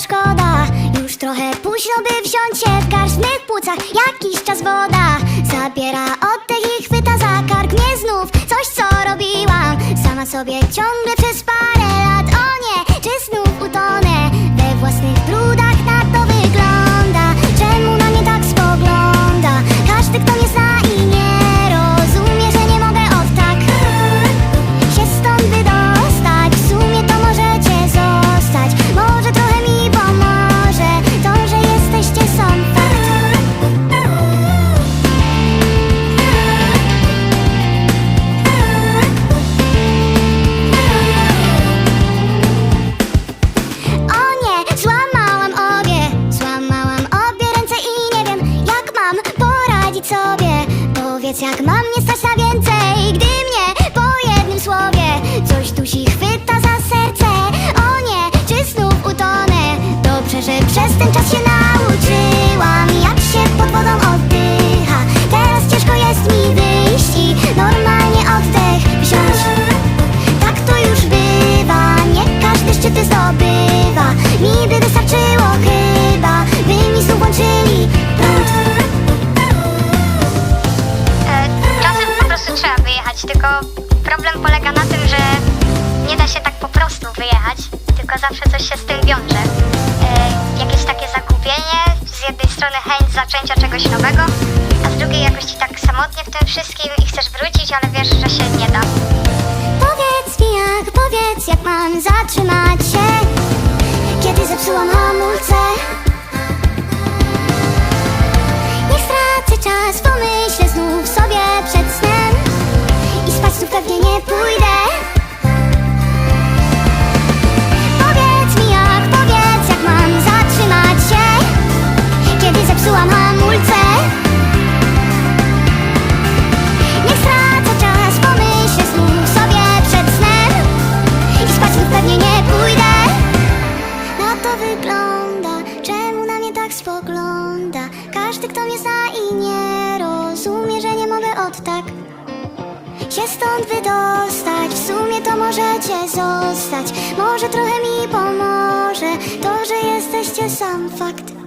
szkoda. Już trochę późno, by wziąć się w garść W mych płucach. Jakiś czas woda Zabiera oddech i chwyta za kark. Mnie znów coś, co robiłam. Sama sobie ciągle przez Powiedz jak mam nie stać na więcej trzeba wyjechać, tylko problem polega na tym, że nie da się tak po prostu wyjechać, tylko zawsze coś się z tym wiąże. E, Jakieś takie zagubienie, z jednej strony chęć zaczęcia czegoś nowego, a z drugiej jakoś ci tak samotnie w tym wszystkim i chcesz wrócić, ale wiesz, że się nie da. Powiedz mi jak, powiedz jak mam zatrzymać pewnie nie pójdę. Powiedz mi jak, powiedz jak mam zatrzymać się Kiedy zepsułam hamulce. Niech stracę czas, pomyślę znów sobie przed snem I spać znów pewnie nie pójdę. Na to wygląda, czemu na mnie tak spogląda? Każdy kto mnie zna i nie rozumie, że nie mogę od tak się stąd wydostać. W sumie to możecie zostać. Może trochę mi pomoże To, że jesteście sam fakt